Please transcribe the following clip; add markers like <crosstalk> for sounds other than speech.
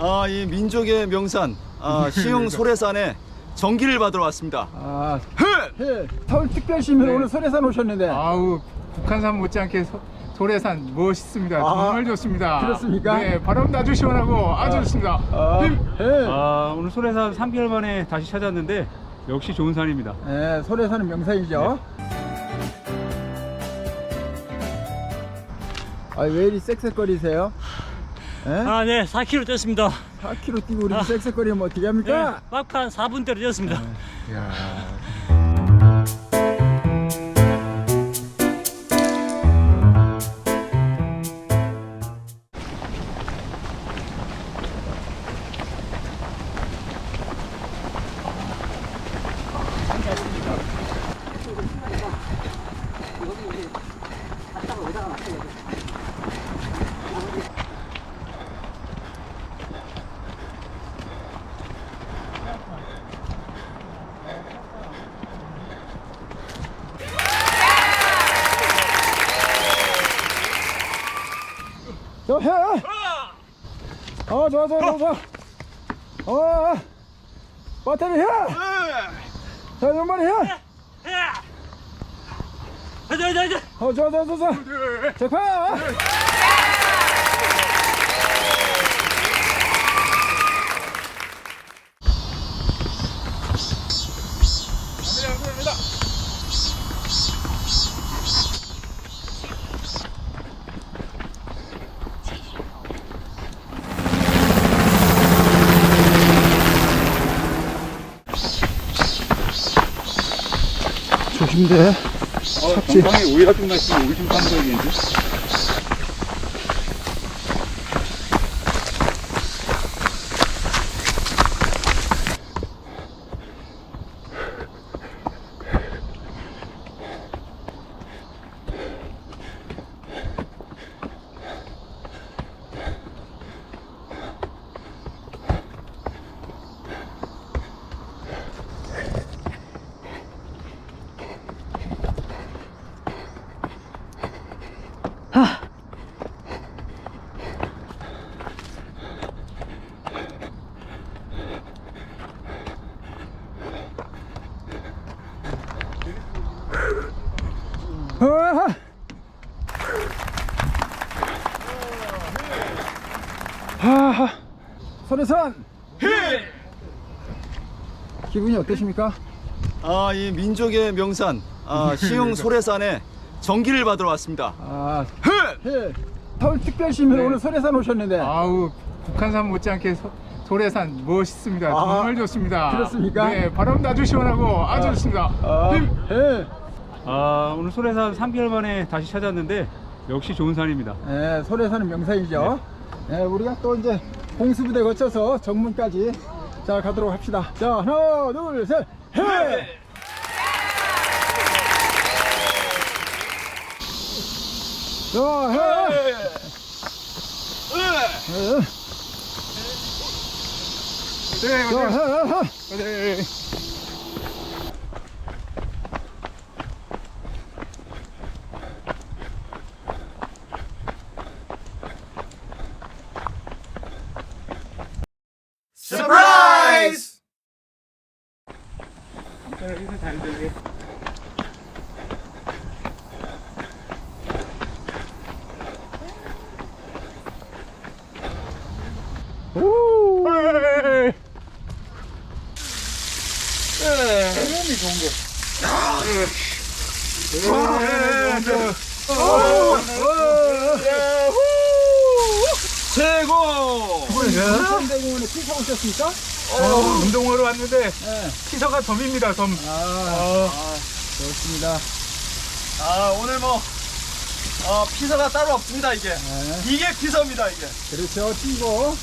아, 이 민족의 명산 아, 시흥 소래산에 전기를 받으러 왔습니다. 아, 예. 서울 특별시민 네. 오늘 소래산 오셨는데. 아우 북한산 못지않게 소, 소래산 멋있습니다. 아, 정말 좋습니다. 그렇습니까? 네, 바람도 아주 시원하고 아주 좋습니다. 아, 예. 아, 오늘 소래산 3개월 만에 다시 찾았는데 역시 좋은 산입니다. 예, 소래산은 명산이죠. 아, 왜 이리 쌕쌕거리세요? 예? 아, 네, 4km 뛰었습니다. 4km 뛰고 이렇게 쌕쌕거리면 어떻게 네, 합니까? 막판 4분대로 뛰었습니다. 저 해! 어, 좋아, 좋아, 좋아, 좋아. 어, 어. 배터리 해! 자, 연말에 해! 어, 좋아, 좋아, 좋아, 좋아. 재파! 조심돼. 삭제. 건강에 오이가 좀 났으면 오이 좀 깜짝이는데. 어, 하하. 소래산! 기분이 어떠십니까? 아, 이 민족의 명산 아, <laughs> 시흥 소래산에 전기를 받으러 왔습니다. 아, 예. 서울 특별시민 네. 오늘 소래산 오셨는데. 아우 북한산 못지않게 소, 소래산 멋있습니다. 아, 정말 좋습니다. 그렇습니까? 네, 바람도 아주 시원하고 아주 좋습니다. 아, 예. 아, 오늘 소래산 3개월 만에 다시 찾았는데 역시 좋은 산입니다. 예, 소래산은 명산이죠. 예, 우리가 또 이제 공수부대 거쳐서 정문까지 자 가도록 합시다. 자 하나, 둘, 셋, 해! 자, 해! 예. 네, 자, 네, 해, 해, 서프라이즈! 네. 최고! 현대공원에 피서 오셨습니까? 어, 운동하러 왔는데 네. 피서가 점입니다. 점. 아, 좋습니다. 아, 오늘 뭐 어, 피서가 따로 없습니다, 이게. 네. 이게 피서입니다, 이게. 그렇죠, 뛰고.